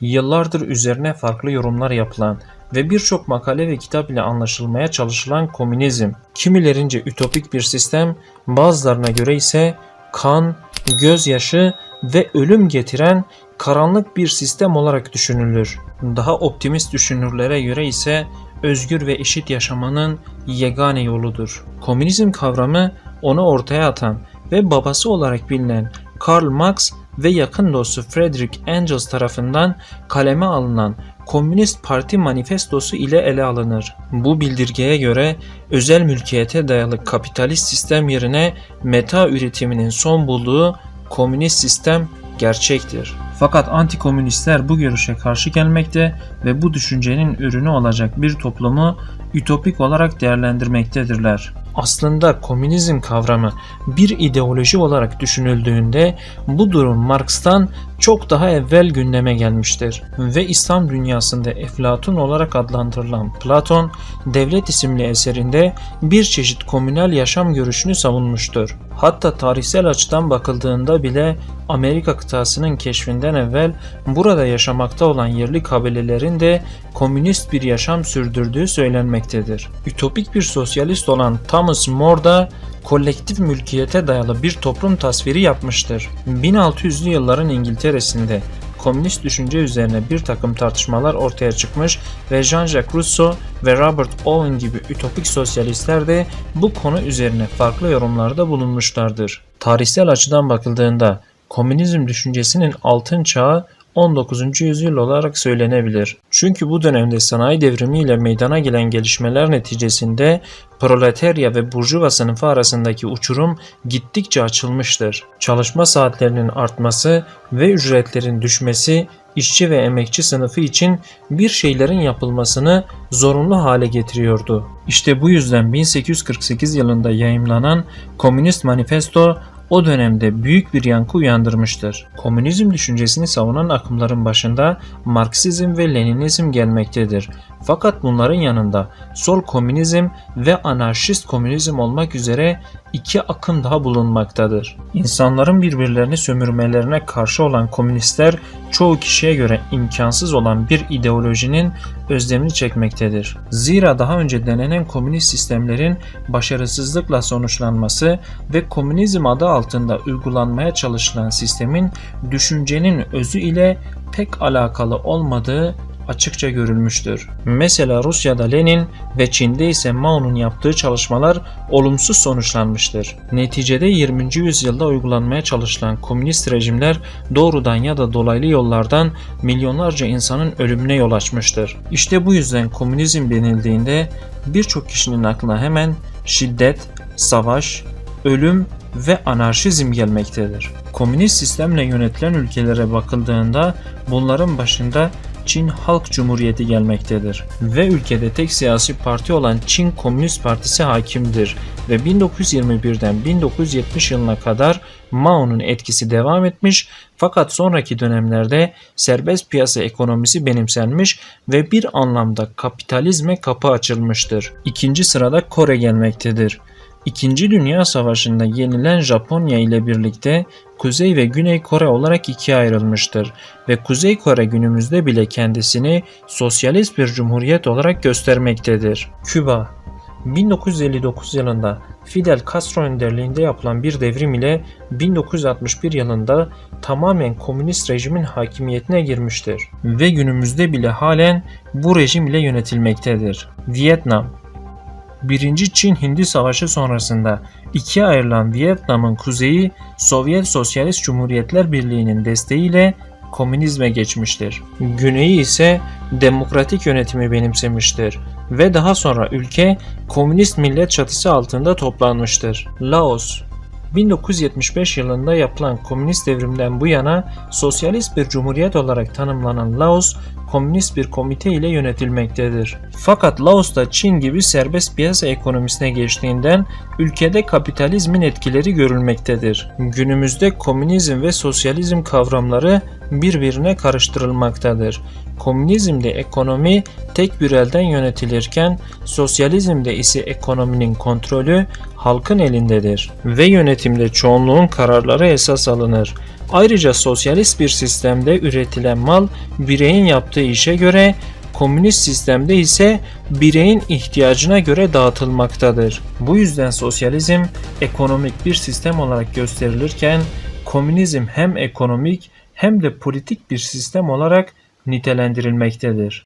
Yıllardır üzerine farklı yorumlar yapılan ve birçok makale ve kitap ile anlaşılmaya çalışılan komünizm, kimilerince ütopik bir sistem, bazılarına göre ise kan, gözyaşı ve ölüm getiren karanlık bir sistem olarak düşünülür. Daha optimist düşünürlere göre ise özgür ve eşit yaşamanın yegane yoludur. Komünizm kavramı onu ortaya atan ve babası olarak bilinen Karl Marx ve yakın dostu Friedrich Engels tarafından kaleme alınan Komünist Parti Manifestosu ile ele alınır. Bu bildirgeye göre özel mülkiyete dayalı kapitalist sistem yerine meta üretiminin son bulduğu komünist sistem gerçektir. Fakat antikomünistler bu görüşe karşı gelmekte ve bu düşüncenin ürünü olacak bir toplumu ütopik olarak değerlendirmektedirler. Aslında komünizm kavramı bir ideoloji olarak düşünüldüğünde bu durum Marx'tan çok daha evvel gündeme gelmiştir ve İslam dünyasında Eflatun olarak adlandırılan Platon, Devlet isimli eserinde bir çeşit komünel yaşam görüşünü savunmuştur. Hatta tarihsel açıdan bakıldığında bile Amerika kıtasının keşfinden evvel burada yaşamakta olan yerli kabilelerin de komünist bir yaşam sürdürdüğü söylenmektedir. Ütopik bir sosyalist olan Thomas More da kolektif mülkiyete dayalı bir toplum tasviri yapmıştır. 1600'lü yılların İngiltere'sinde komünist düşünce üzerine bir takım tartışmalar ortaya çıkmış ve Jean-Jacques Rousseau ve Robert Owen gibi ütopik sosyalistler de bu konu üzerine farklı yorumlarda bulunmuşlardır. Tarihsel açıdan bakıldığında komünizm düşüncesinin altın çağı 19. yüzyıl olarak söylenebilir. Çünkü bu dönemde sanayi devrimiyle meydana gelen gelişmeler neticesinde proletarya ve burjuva sınıfı arasındaki uçurum gittikçe açılmıştır. Çalışma saatlerinin artması ve ücretlerin düşmesi işçi ve emekçi sınıfı için bir şeylerin yapılmasını zorunlu hale getiriyordu. İşte bu yüzden 1848 yılında yayımlanan Komünist Manifesto o dönemde büyük bir yankı uyandırmıştır. Komünizm düşüncesini savunan akımların başında Marksizm ve Leninizm gelmektedir. Fakat bunların yanında sol komünizm ve anarşist komünizm olmak üzere iki akım daha bulunmaktadır. İnsanların birbirlerini sömürmelerine karşı olan komünistler çoğu kişiye göre imkansız olan bir ideolojinin özlemini çekmektedir. Zira daha önce denenen komünist sistemlerin başarısızlıkla sonuçlanması ve komünizm adı altında uygulanmaya çalışılan sistemin düşüncenin özü ile pek alakalı olmadığı açıkça görülmüştür. Mesela Rusya'da Lenin ve Çin'de ise Mao'nun yaptığı çalışmalar olumsuz sonuçlanmıştır. Neticede 20. yüzyılda uygulanmaya çalışılan komünist rejimler doğrudan ya da dolaylı yollardan milyonlarca insanın ölümüne yol açmıştır. İşte bu yüzden komünizm denildiğinde birçok kişinin aklına hemen şiddet, savaş, ölüm ve anarşizm gelmektedir. Komünist sistemle yönetilen ülkelere bakıldığında bunların başında Çin Halk Cumhuriyeti gelmektedir ve ülkede tek siyasi parti olan Çin Komünist Partisi hakimdir ve 1921'den 1970 yılına kadar Mao'nun etkisi devam etmiş fakat sonraki dönemlerde serbest piyasa ekonomisi benimsenmiş ve bir anlamda kapitalizme kapı açılmıştır. İkinci sırada Kore gelmektedir. İkinci Dünya Savaşı'nda yenilen Japonya ile birlikte Kuzey ve Güney Kore olarak ikiye ayrılmıştır ve Kuzey Kore günümüzde bile kendisini sosyalist bir cumhuriyet olarak göstermektedir. Küba 1959 yılında Fidel Castro önderliğinde yapılan bir devrim ile 1961 yılında tamamen komünist rejimin hakimiyetine girmiştir ve günümüzde bile halen bu rejim ile yönetilmektedir. Vietnam 1. Çin-Hindi Savaşı sonrasında ikiye ayrılan Vietnam'ın kuzeyi Sovyet Sosyalist Cumhuriyetler Birliği'nin desteğiyle komünizme geçmiştir. Güneyi ise demokratik yönetimi benimsemiştir ve daha sonra ülke komünist millet çatısı altında toplanmıştır. Laos 1975 yılında yapılan komünist devrimden bu yana sosyalist bir cumhuriyet olarak tanımlanan Laos komünist bir komite ile yönetilmektedir. Fakat Laos'ta Çin gibi serbest piyasa ekonomisine geçtiğinden ülkede kapitalizmin etkileri görülmektedir. Günümüzde komünizm ve sosyalizm kavramları birbirine karıştırılmaktadır. Komünizmde ekonomi tek bir elden yönetilirken sosyalizmde ise ekonominin kontrolü halkın elindedir ve yönetimde çoğunluğun kararları esas alınır. Ayrıca sosyalist bir sistemde üretilen mal bireyin yaptığı işe göre, komünist sistemde ise bireyin ihtiyacına göre dağıtılmaktadır. Bu yüzden sosyalizm ekonomik bir sistem olarak gösterilirken komünizm hem ekonomik hem de politik bir sistem olarak nitelendirilmektedir.